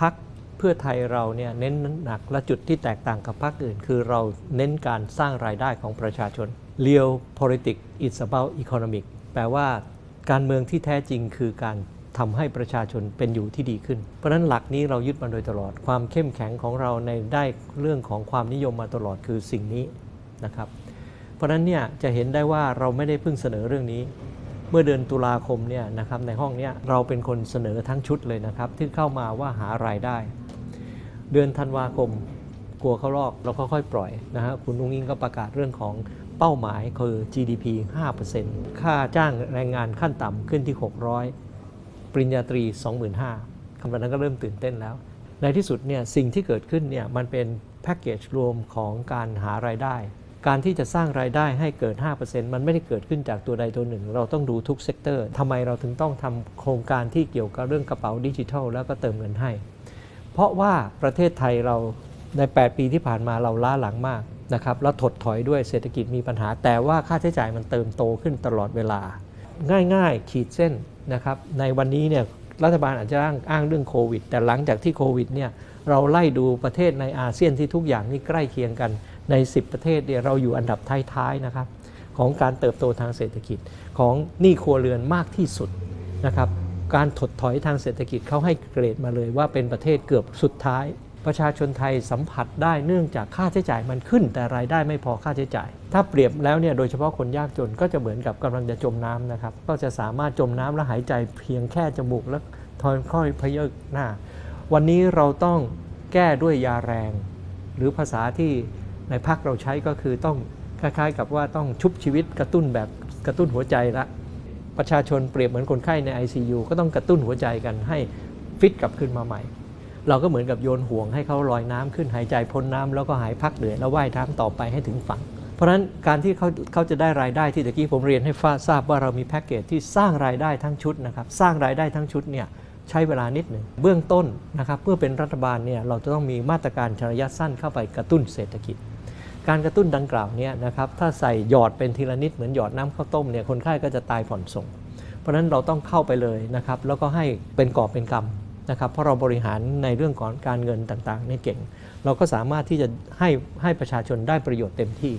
พักเพื่อไทยเราเนี่ยเน้นหนักและจุดที่แตกต่างกับพรรคอื่น คือเราเน้นการสร้างรายได้ของประชาชน Real politics is about economic แปลว่าการเมืองที่แท้จริงคือการทำให้ประชาชนเป็นอยู่ที่ดีขึ้น เพราะฉะนั้นหลักนี้เรายึดมาโดยตลอด ความเข้มแข็งของเราในได้เรื่องของความนิยมมาตลอดคือสิ่งนี้นะครับ เพราะฉะนั้นเนี่ยจะเห็นได้ว่าเราไม่ได้เพิ่งเสนอเรื่องนี้ เมื่อเดือนตุลาคมเนี่ยนะครับในห้องเนี้ยเราเป็นคนเสนอทั้งชุดเลยนะครับ ที่เข้ามาว่าหารายได้ เดือนธันวาคมกลัวเขาลอกเราก็ค่อยปล่อยนะฮะคุณนุ้งอิงก็ประกาศเรื่องของเป้าหมายคือ GDP 5%ค่าจ้างแรงงานขั้นต่ำขึ้นที่ 600 ปริญญาตรี 25,000คำนั้นก็เริ่มตื่นเต้นแล้ว ในที่สุดเนี่ยสิ่งที่เกิดขึ้นเนี่ยมันเป็นแพ็กเกจรวมของการหารายได้ การที่จะสร้างรายได้ให้เกิด 5%มันไม่ได้เกิดขึ้นจากตัวใดตัวหนึ่ง เราต้องดูทุกเซกเตอร์ทำไมเราถึงต้องทำโครงการที่เกี่ยวกับเรื่องกระเป๋าดิจิทัล แล้วก็เติมเงินให้ เพราะว่าประเทศไทยเราใน 8 ปีที่ผ่านมาเราล้าหลังมากนะครับแล้วถดถอยด้วยเศรษฐกิจมีปัญหา แต่ว่าค่าใช้จ่ายมันเติมโตขึ้นตลอดเวลา ง่ายๆ ขีดเส้นนะครับในวันนี้เนี่ยรัฐบาลอาจจะอ้างอ้างเรื่องโควิด แต่หลังจากที่โควิดเนี่ยเราไล่ดูประเทศในอาเซียนที่ทุกอย่างนี่ใกล้เคียงกัน ใน 10 ประเทศเนี่ยเราอยู่อันดับท้ายๆนะครับของการเติบโตทางเศรษฐกิจของหนี้ครัวเรือนมากที่สุดนะครับการถดถอยทางเศรษฐกิจเขาให้เกรดมาเลยว่าเป็นประเทศเกือบสุดท้าย ประชาชนไทยสัมผัสได้เนื่องจากค่าใช้จ่ายมันขึ้น แต่รายได้ไม่พอค่าใช้จ่าย ถ้าเปรียบแล้วเนี่ยโดยเฉพาะคนยากจนก็จะเหมือนกับกำลังจะจมน้ำนะครับก็จะสามารถจมน้ำและหายใจเพียงแค่จมูกและทอนค่อยพเยกหน้า วันนี้เราต้องแก้ด้วยยาแรง หรือภาษาที่ ในพักเราใช้ก็คือต้องคล้ายๆ กับว่าต้องชุบชีวิตกระตุ้นแบบกระตุ้นหัวใจละประชาชนเปรียบเหมือนคนไข้ใน ICU ก็ต้องกระตุ้นหัวใจกันให้ฟิตกลับขึ้นมาใหม่ เราก็เหมือนกับโยนห่วงให้เขาลอยน้ำขึ้นหายใจพ้นน้ำแล้วก็หายพักเหนื่อยแล้วว่ายน้ำต่อไปให้ถึงฝั่ง เพราะฉะนั้นการที่เขาเขาจะได้รายได้ที่ตะกี้ผมเรียนให้ฟ้าทราบว่าเรามีแพ็กเกจที่สร้างรายได้ทั้งชุดนะครับสร้างรายได้ทั้งชุดเนี่ยใช้เวลานิดหนึ่งเบื้องต้นนะครับเมื่อเป็นรัฐบาลเนี่ยเราจะต้องมีมาตรการระยะสั้นเข้าไปกระตุ้นเศรษฐกิจ การกระตุ้นดังกล่าวเนี่ยนะครับถ้าใส่หยอดเป็นทีละนิดเหมือนหยอดน้ำข้าวต้มเนี่ยคนไข้ก็จะตายผ่อนส่ง เพราะนั้นเราต้องเข้าไปเลยนะครับแล้วก็ให้เป็นกอบเป็นกำนะครับเพราะเราบริหารในเรื่องของการเงินต่างๆเนี่ยเก่ง เราก็สามารถที่จะให้ให้ประชาชนได้ประโยชน์เต็มที่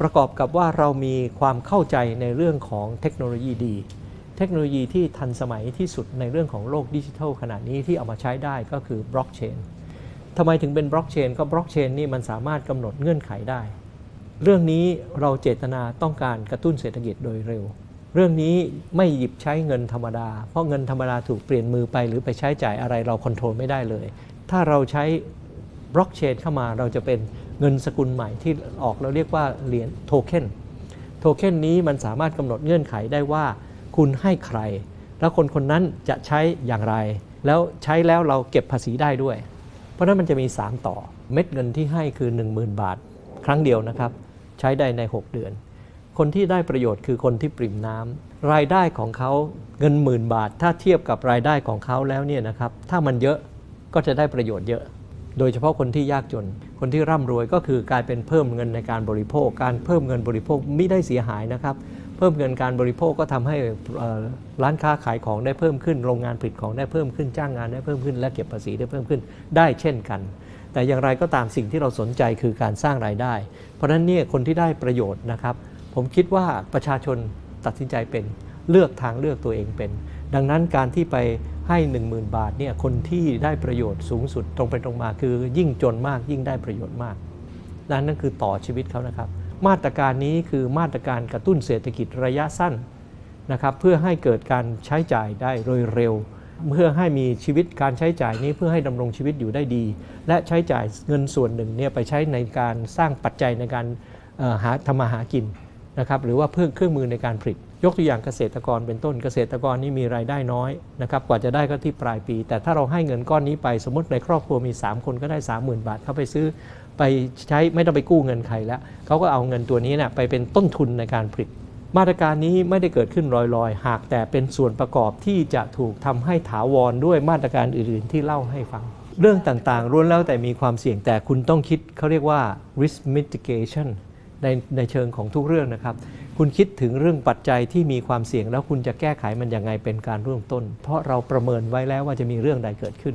ประกอบกับว่าเรามีความเข้าใจในเรื่องของเทคโนโลยีดี เทคโนโลยีที่ทันสมัยที่สุดในเรื่องของโลกดิจิทัลขนาดนี้ที่เอามาใช้ได้ก็คือบล็อกเชน ทำไมถึงเป็นบล็อกเชนก็บล็อกเชนนี่มันสามารถกำหนดเงื่อนไขได้ เรื่องนี้เราเจตนาต้องการกระตุ้นเศรษฐกิจโดยเร็ว เรื่องนี้ไม่หยิบใช้เงินธรรมดา เพราะเงินธรรมดาถูกเปลี่ยนมือไปหรือไปใช้จ่ายอะไรเราควบคุมไม่ได้เลย ถ้าเราใช้บล็อกเชนเข้ามาเราจะเป็นเงินสกุลใหม่ที่ออกเราเรียกว่าเหรียญโทเค็นโทเค็นนี้มันสามารถกำหนดเงื่อนไขได้ว่า คุณให้ใคร แล้วคนคนนั้นจะใช้อย่างไร แล้วใช้แล้วเราเก็บภาษีได้ด้วย เพราะนั้นมันจะมี 3 ต่อเม็ดเงินที่ให้คือ 10,000 บาท ครั้งเดียวนะครับ ใช้ได้ใน 6 เดือน คนที่ได้ประโยชน์คือคนที่ปริ่มน้ำรายได้ของเขาเงินหมื่นบาท ถ้าเทียบกับรายได้ของเขาแล้วเนี่ยนะครับถ้ามันเยอะก็จะได้ประโยชน์เยอะ โดยเฉพาะคนที่ยากจน คนที่ร่ำรวยก็คือกลายเป็นเพิ่มเงินในการบริโภค การเพิ่มเงินบริโภคไม่ได้เสียหายนะครับ เพิ่มเงินการบริโภคก็ทำให้ร้านค้าขายของได้เพิ่มขึ้น โรงงานผลิตของได้เพิ่มขึ้นจ้างงานได้เพิ่มขึ้น และเก็บภาษีได้เพิ่มขึ้นได้เช่นกัน แต่อย่างไรก็ตามสิ่งที่เราสนใจคือการสร้างรายได้ เพราะฉะนั้นเนี่ยคนที่ได้ประโยชน์นะครับ ผมคิดว่าประชาชนตัดสินใจเป็นเลือกทางเลือกตัวเองเป็น ดังนั้นการที่ไปให้ 10,000 บาทเนี่ยคนที่ได้ประโยชน์สูงสุดตรงไปตรงมา คือยิ่งจนมากยิ่งได้ประโยชน์มากนั่นนั่นคือต่อชีวิตเขานะครับ มาตรการนี้คือมาตรการกระตุ้นเศรษฐกิจระยะสั้นนะครับเพื่อให้เกิดการใช้จ่ายได้โดยเร็ว เพื่อให้มีชีวิตการใช้จ่ายนี้เพื่อให้ดำรงชีวิตอยู่ได้ดี และใช้จ่ายเงินส่วนหนึ่งเนี่ยไปใช้ในการสร้างปัจจัยในการหาทำมาหากินนะครับหรือว่าเพิ่มเครื่องมือในการผลิต ยกตัวอย่างเกษตรกรเป็นต้นเกษตรกรนี่มีรายได้น้อยนะครับกว่าจะได้ก็ที่ปลายปี แต่ถ้าเราให้เงินก้อนนี้ไปสมมติในครอบครัวมี 3 คนก็ได้ 30,000 บาทเขาไปซื้อ ไปใช้ไม่ต้องไปกู้เงินใครแล้วเขาก็เอาเงินตัวนี้นะไปเป็นต้นทุนในการผลิต มาตรการนี้ไม่ได้เกิดขึ้นลอยๆ หากแต่เป็นส่วนประกอบที่จะถูกทำให้ถาวรด้วยมาตรการอื่นๆ ที่เล่าให้ฟัง เรื่องต่างๆล้วนแล้วแต่มีความเสี่ยงแต่คุณต้องคิดเขาเรียกว่า risk mitigation ในในเชิงของทุกเรื่องนะครับ คุณคิดถึงเรื่องปัจจัยที่มีความเสี่ยงแล้วคุณจะแก้ไขมันยังไงเป็นการเริ่มต้น เพราะเราประเมินไว้แล้วว่าจะมีเรื่องใดเกิดขึ้น